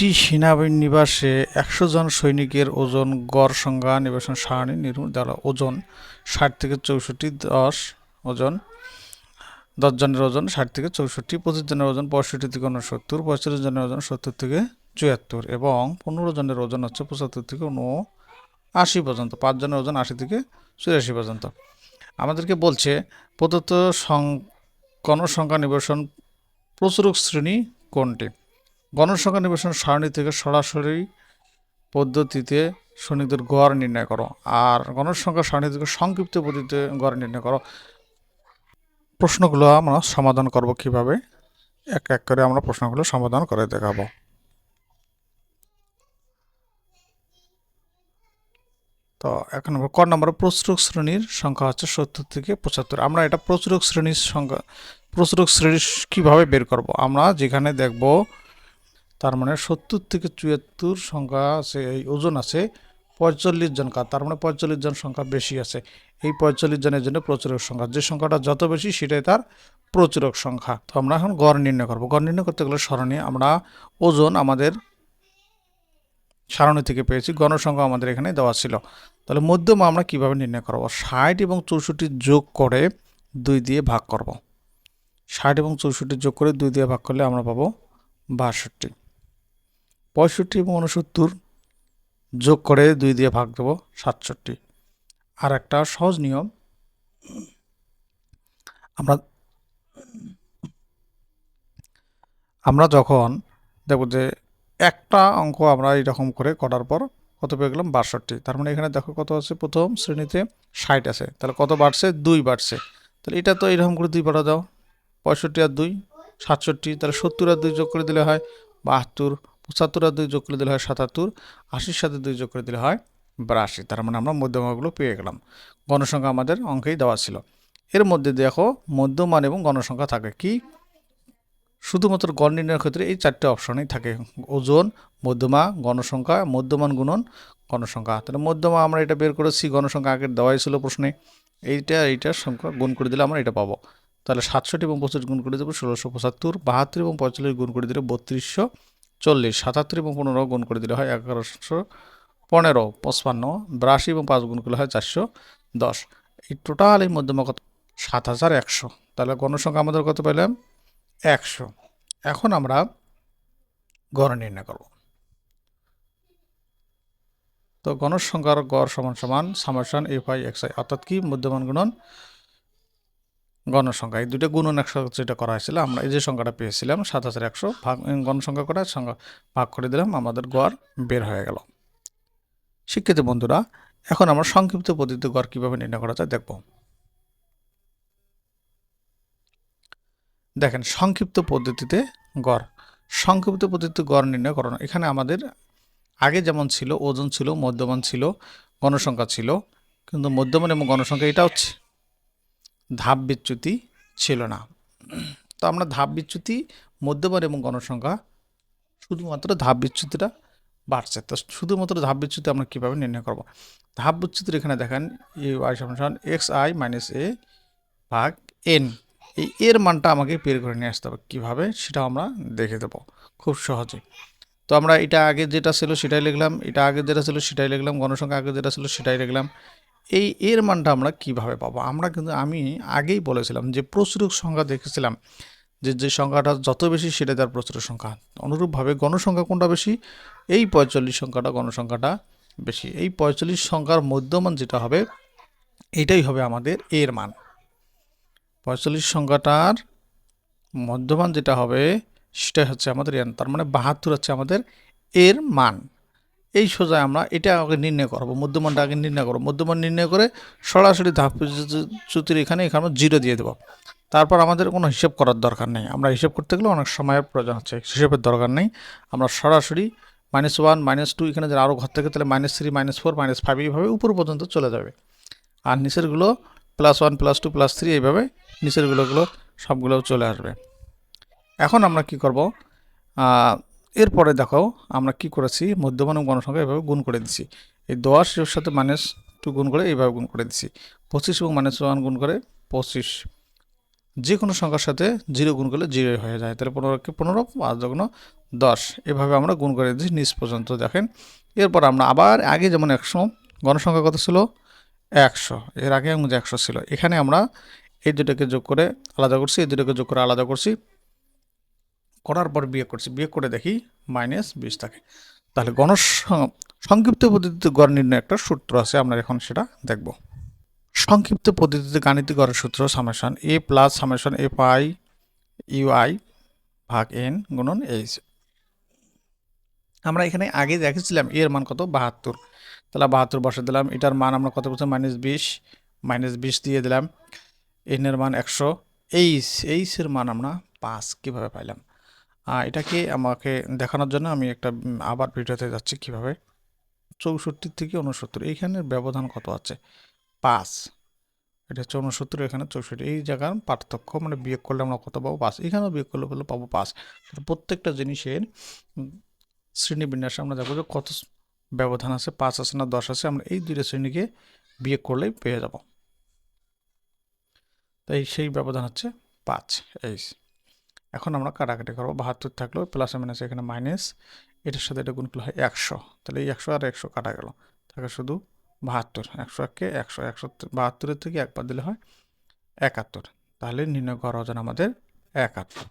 একটি সেনানিবাসে একশো জন সৈনিকের ওজন গড় সংজ্ঞা নিবেশন সারণী নির্মূল দ্বারা ওজন ষাট থেকে চৌষট্টি দশ ওজন, দশ জনের ওজন ষাট থেকে চৌষট্টি, পঁচিশ জনের ওজন পঁয়ষট্টি থেকে উনসত্তর পঁয়ষট্টি জনের ওজন সত্তর থেকে চুয়াত্তর এবং পনেরো জনের ওজন হচ্ছে পঁচাত্তর থেকে আশি পর্যন্ত, পাঁচ জনের ওজন আশি থেকে চুরাশি পর্যন্ত। আমাদেরকে বলছে, প্রদত্ত সং গণসংখ্যা নিবেশন প্রচুরক শ্রেণি কোনটি? গণসংখ্যা নিবেশন সারণী থেকে সরাসরি পদ্ধতিতে সৈনিকদের গড় নির্ণয় করো, আর গণসংখ্যা সারণী থেকে সংক্ষিপ্ত পদ্ধতিতে গড় নির্ণয় করো। প্রশ্নগুলো আমরা সমাধান করব কীভাবে? এক এক করে আমরা প্রশ্নগুলো সমাধান করে দেখাবো। তো এক নম্বর ক নম্বরে প্রচুরক শ্রেণির সংখ্যা হচ্ছে সত্তর থেকে পঁচাত্তর। আমরা এটা প্রচুরক শ্রেণির সংখ্যা, প্রচুরক শ্রেণি কীভাবে বের করব? আমরা যেখানে দেখব তার মানে সত্তর থেকে চুয়াত্তর সংখ্যা আছে, এই ওজন আছে, পঁয়তাল্লিশ জন কার তার মানে পঁয়তাল্লিশ জন সংখ্যা বেশি আছে। এই পঁয়তাল্লিশ জনের জন্য প্রচুরক সংখ্যা, যে সংখ্যাটা যত বেশি সেটাই তার প্রচুরক সংখ্যা। তো আমরা এখন গড় নির্ণয় করব। গড় নির্ণয় করতে গেলে স্মরণে আমরা ওজন আমাদের সারণী থেকে পেয়েছি, গণসংখ্যা আমাদের এখানে দেওয়া ছিল। তাহলে মধ্যমা আমরা কীভাবে নির্ণয় করব? ষাট এবং চৌষট্টি যোগ করে দুই দিয়ে ভাগ করব। ষাট এবং চৌষট্টি যোগ করে দুই দিয়ে ভাগ করলে আমরা পাবো বাষট্টি। পঁয়ষট্টি এবং উনসত্তর যোগ করে দুই দিয়ে ভাগ দেবো সাতষট্টি। আর একটা সহজ নিয়ম, আমরা আমরা যখন দেখব যে একটা অঙ্ক আমরা এরকম করে করার পর কত পেয়ে গেলাম বাষট্টি। তার মানে এখানে দেখো কত আছে? প্রথম শ্রেণীতে ষাট আছে। তাহলে কত বাড়ছে? দুই বাড়ছে। তাহলে এটা তো এরকম করে দুই বাড়া দাও। পঁয়ষট্টি আর দুই, সাতষট্টি। তাহলে সত্তর আর দুই যোগ করে দিলে হয় বাহাত্তর। পঁচাত্তর আর দুই যোগ করে দিলে হয় সাতাত্তর, আশির সাথে দুই যোগ করে দিলে হয় বিরাশি। তার মানে আমরা মধ্যমাগুলো পেয়ে গেলাম। গণসংখ্যা আমাদের অঙ্কেই দেওয়া ছিল। এর মধ্যে দেখো মধ্যমান এবং গণসংখ্যা থাকে কি? শুধুমাত্র গণ নির্ণয়ের ক্ষেত্রে এই চারটে অপশনেই থাকে। ওজন, মধ্যমা, গণসংখ্যা, মধ্যমান গুণন, গণসংখ্যা। তাহলে মধ্যমা আমরা এটা বের করেছি, গণসংখ্যা আগের দেওয়াই ছিল প্রশ্নে। এইটা, এইটার সংখ্যা গুণ করে দিলে আমরা এটা পাবো। তাহলে সাতষট্টি এবং পঁচিশ গুণ করে দেবো ষোলোশো পঁচাত্তর, বাহাত্তর এবং পঁয়তাল্লিশ গুণ করে দিলে বত্রিশশো চল্লিশ, সাতাত্তর এবং পনেরো গুণ করে দিলে হয় এগারোশো পনেরো, পঁচপান্ন, বিরাশি এবং পাঁচ গুণ করলে হয় চারশো দশ। এই টোটাল এই মধ্যমা কত সাত হাজার একশো। তাহলে গণসংখ্যা আমাদের কত পেলাম? একশো। এখন আমরা গড় নির্ণয় করব। তো গণসংখ্যার গড় সমান সমান summation F I X I, অর্থাৎ কি? মধ্যমান গুণন গণসংখ্যা। এই দুটো গুণন একসাথে যেটা করা হয়েছিল, আমরা এই যে সংখ্যাটা পেয়েছিলাম, সাত হাজার একশো ভাগ গণসংখ্যা করে সংখ্যা ভাগ করে দিলাম, আমাদের গড় বের হয়ে গেল। শিক্ষিত বন্ধুরা, এখন আমরা সংক্ষিপ্ত পদ্ধতিতে গড় কীভাবে নির্ণয় করা যায় দেখব। দেখেন, সংক্ষিপ্ত পদ্ধতিতে গড়। সংক্ষিপ্ত পদ্ধতিতে গড় নির্ণয় করো এখানে আমাদের আগে যেমন ছিল, ওজন ছিল, মধ্যমান ছিল, গণসংখ্যা ছিল, কিন্তু মধ্যমান এবং গণসংখ্যা এটা হচ্ছে ধাপ বিচ্যুতি ছিল না। তো আমরা ধাপ বিচ্যুতি, মধ্যমান এবং গণসংখ্যা শুধুমাত্র ধাপ বিচ্যুতিটা বাড়ছে। তো শুধুমাত্র ধাপ বিচ্যুতি আমরা কীভাবে নির্ণয় করব? ধাপ বিচ্যুতির এখানে দেখেন এ ওয়াই সমান এক্স আই মাইনাস এ ভাগ এন এই এর মানটা আমাকে বের করে নিয়ে আসতে হবে। কীভাবে? সেটা আমরা দেখে দেবো খুব সহজে। তো আমরা এটা আগে যেটা ছিল সেটাই লিখলাম, এটা আগে যেটা ছিল সেটাই লিখলাম, গণসংখ্যা আগে যেটা ছিল সেটাই লিখলাম। এই এর মানটা আমরা কীভাবে পাবো? আমরা কিন্তু আমি আগেই বলেছিলাম যে প্রচুরক সংখ্যা দেখেছিলাম যে যে সংখ্যাটা যত বেশি সেটা তার প্রচুরক সংখ্যা। অনুরূপভাবে গণসংখ্যা কোনটা বেশি? এই পঁয়তাল্লিশ সংখ্যাটা গণসংখ্যাটা বেশি। এই পঁয়তাল্লিশ সংখ্যার মধ্যমান যেটা হবে, এটাই হবে আমাদের এর মান। পঁয়তাল্লিশ সংখ্যাটার মধ্যমান যেটা হবে, সেটাই হচ্ছে আমাদের এর, তার মানে বাহাত্তর হচ্ছে আমাদের এর মান। এই সোজা আমরা এটা আগে নির্ণয় করব, মধ্যমানটা আগে নির্ণয় করব। মধ্যমান নির্ণয় করে সরাসরি ধাপ চ্যুতির এখানে এখানে জিরো দিয়ে দেবো। তারপর আমাদের কোনো হিসেব করার দরকার নেই। আমরা হিসেব করতে গেলে অনেক সময়ের প্রয়োজন হচ্ছে, হিসেবের দরকার নেই। আমরা সরাসরি মাইনাস ওয়ান মাইনাস টু এখানে যদি আরও ঘর থেকে তাহলে minus three minus four minus five এইভাবে উপর পর্যন্ত চলে যাবে। আর নিচেরগুলো plus one plus two plus three এইভাবে নিচেরগুলোগুলো সবগুলো চলে আসবে। এখন আমরা কি করব? এরপরে দেখো আমরা কি করেছি, মধ্যমান এবং গণসংখ্যা এভাবে গুণ করে দিছি। এই দশ এর সাথে মাইনাস টু গুণ করে এইভাবে গুণ করে দিছি। পঁচিশ এবং মাইনাস ওয়ান গুণ করে পঁচিশ। যে কোনো সংখ্যার সাথে জিরো গুণ করলে জিরো হয়ে যায়। তাহলে পনেরোকে পনেরো, পাঁচ যখন দশ। এভাবে আমরা গুণ করে দিচ্ছি নিচ পর্যন্ত, দেখেন। এরপর আমরা আবার আগে যেমন একশো, গণসংখ্যা কত ছিল? একশো। এর আগে একশো ছিল। এখানে আমরা এই দুটোকে যোগ করে আলাদা করছি, এই দুটোকে যোগ করে আলাদা করছি। করার পর বিয়ে করছি। বিয়ে করে দেখি মাইনাস বিশ থাকে। তাহলে গণ সংক্ষিপ্ত পদ্ধতিতে গড় নির্ণয় একটা সূত্র আছে, আমরা এখন সেটা দেখব। সংক্ষিপ্ত পদ্ধতিতে গাণিতিক গড়ের সূত্র summation A plus summation F I U I ভাগ এন গুণন এইচ আমরা এখানে আগে দেখেছিলাম এর মান কত? বাহাত্তর। তাহলে বাহাত্তর বসে দিলাম। এটার মান আমরা কত বলছি? মাইনাস বিশ। মাইনাস বিশ দিয়ে দিলাম। এনের মান একশো। এইচ এইচের মান আমরা পাঁচ। কীভাবে পাইলাম? এটাকে আমাকে দেখানোর জন্য আমি একটা আবার ভিডিওতে যাচ্ছি কীভাবে। চৌষট্টি থেকে উনসত্তর এইখানের ব্যবধান কত আছে? পাঁচ। এটা হচ্ছে উনসত্তর এখানে চৌষট্টি। এই জায়গার পার্থক্য মানে বিয়োগ করলে আমরা কত পাবো? পাঁচ। এখানেও বিয়োগ করলে বলে পাবো পাঁচ। প্রত্যেকটা জিনিসের শ্রেণীবিন্যাসে আমরা দেখব যে কত ব্যবধান আছে, পাঁচ আছে না দশ আছে, আমরা এই দুইটা শ্রেণীকে বিয়োগ করলেই পেয়ে যাব। তাই সেই ব্যবধান হচ্ছে পাঁচ। এই এখন আমরা কাটাকাটি করব। বাহাত্তর থাকল প্লাস মাইনাস এখানে মাইনাস এটার সাথে এটা গুণ করলে হয় একশো। তাহলে এই একশো আর একশো কাটা গেল। থাকে শুধু বাহাত্তর, একশো এককে একশো একশো বাহাত্তরের থেকে একবার দিলে হয় একাত্তর। তাহলে নির্ণয় করা আমাদের একাত্তর।